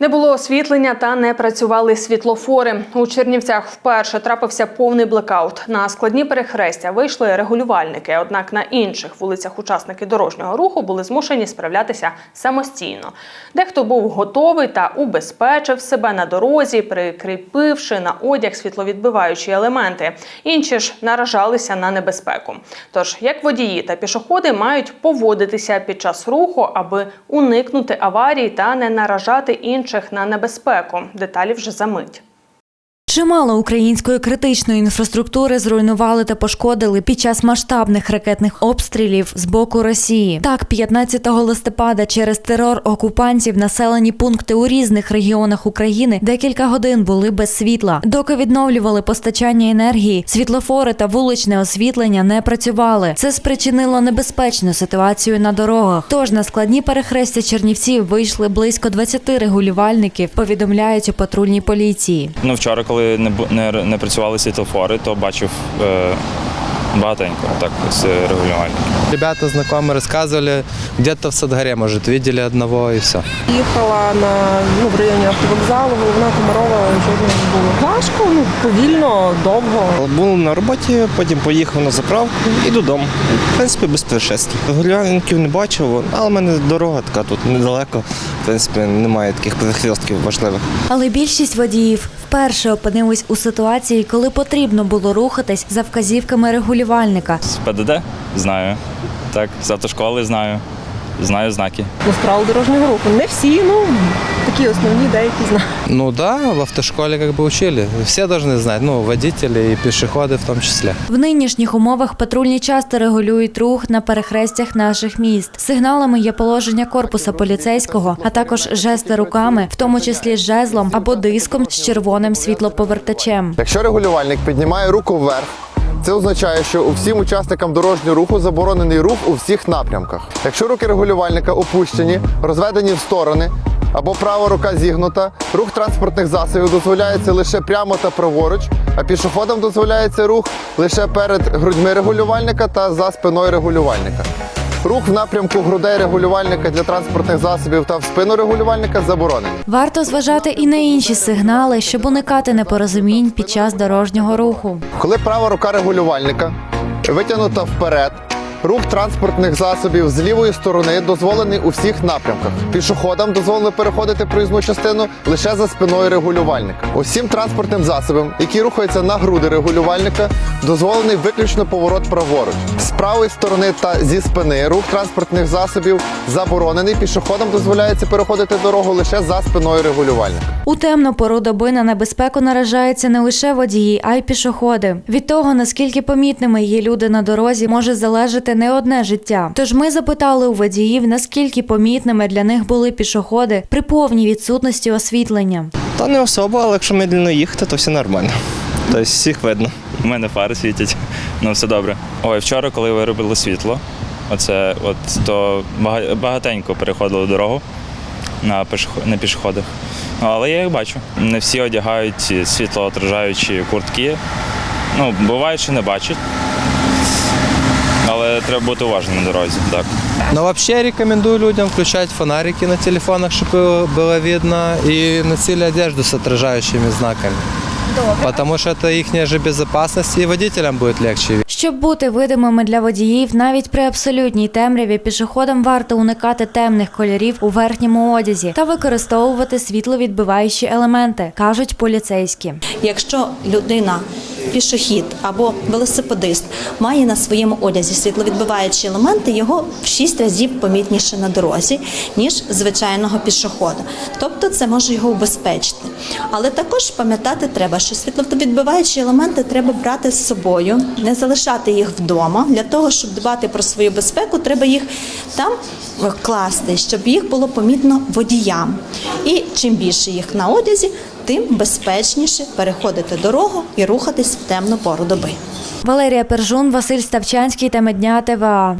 Не було освітлення та не працювали світлофори. У Чернівцях вперше трапився повний блекаут. На складні перехрестя вийшли регулювальники. Однак на інших вулицях учасники дорожнього руху були змушені справлятися самостійно. Дехто був готовий та убезпечив себе на дорозі, прикріпивши на одяг світловідбиваючі елементи. Інші ж наражалися на небезпеку. Тож, як водії та пішоходи мають поводитися під час руху, аби уникнути аварій та не наражати інших на небезпеку. Деталі вже за мить. Чимало української критичної інфраструктури зруйнували та пошкодили під час масштабних ракетних обстрілів з боку Росії. Так, 15 листопада через терор окупантів населені пункти у різних регіонах України декілька годин були без світла. Доки відновлювали постачання енергії, світлофори та вуличне освітлення не працювали. Це спричинило небезпечну ситуацію на дорогах. Тож на складні перехрестя Чернівців вийшли близько 20 регулювальників. Повідомляють у патрульній поліції. Ну, вчора, коли не, не, не працювали світлофори, то бачив е, багатенько так, з регулювальників. Ребята знайомі рассказывали, где-то в Садгаре, может, видели одного и все. Їхала на ну, в районі автовокзалу, головна Комарова, жодного не було. Важко, ну повільно, довго. Був на роботі, потім поїхав на заправку і додому. В принципі, без происшествий. Гулянків не бачив, але в мене дорога така тут недалеко. В принципі, немає таких перехрестків важливих. Але більшість водіїв вперше опинились у ситуації, коли потрібно було рухатись за вказівками регулювальника. З ПДД знаю. Так, з автошколи знаю Знаю знаки. Ну, з правил дорожнього руху. Не всі, ну такі основні, деякі знають. Ну да, в автошколе как бы учили. Все должны знать, ну, водители и пешеходы в том числе. В нинішніх умовах патрульні часто регулюють рух на перехрестях наших міст. Сигналами є положення корпуса поліцейського, а також жести руками, в тому числі з жезлом або диском з червоним світлоповертачем. Якщо регулювальник піднімає руку вверх, це означає, що всім учасникам дорожнього руху заборонений рух у всіх напрямках. Якщо руки регулювальника опущені, розведені в сторони або права рука зігнута, рух транспортних засобів дозволяється лише прямо та праворуч, а пішоходам дозволяється рух лише перед грудьми регулювальника та за спиною регулювальника. Рух в напрямку грудей регулювальника для транспортних засобів та в спину регулювальника заборонений. Варто зважати і на інші сигнали, щоб уникати непорозумінь під час дорожнього руху. Коли права рука регулювальника витягнута вперед, рух транспортних засобів з лівої сторони дозволений у всіх напрямках. Пішоходам дозволено переходити проїзну частину лише за спиною регулювальника. Усім транспортним засобам, які рухаються на груди регулювальника, дозволений виключно поворот праворуч. З правої сторони та зі спини рух транспортних засобів заборонений. Пішоходам дозволяється переходити дорогу лише за спиною регулювальника. У темну пору доби на небезпеку наражаються не лише водії, а й пішоходи. Від того, наскільки помітними є люди на дорозі, може залежати не одне життя. Тож ми запитали у водіїв, наскільки помітними для них були пішоходи при повній відсутності освітлення. Та не особо, але якщо медленно їхати, то все нормально. Тобто всіх видно. У мене фари світять, ну все добре. Ой, вчора, коли виробили світло, оце от то багатенько переходили дорогу на, пішоход, на пішоходах. Ну, але я їх бачу. Не всі одягають світлоотражаючі куртки. Ну, буває, що не бачать Але треба бути уважним на дорозі, так. Но вообще рекомендую людям включать фонарики на телефонах, чтобы было видно, и носили одежду с отражающими знаками. Потому что это их же безопасность, и водителям будет легче Щоб бути видимими для водіїв, навіть при абсолютній темряві пішоходам варто уникати темних кольорів у верхньому одязі та використовувати світловідбиваючі елементи, кажуть поліцейські. Якщо людина, пішохід або велосипедист має на своєму одязі світловідбиваючі елементи, його в 6 разів помітніше на дорозі, ніж звичайного пішохода. Тобто це може його убезпечити. Але також пам'ятати треба, що світловідбиваючі елементи треба брати з собою, не залишати їх вдома. Для того, щоб дбати про свою безпеку, треба їх там класти, щоб їх було помітно водіям. І чим більше їх на одязі, тим безпечніше переходити дорогу і рухатись в темну пору доби. Валерія Пержун, Василь Ставчанський та Медня ТВА.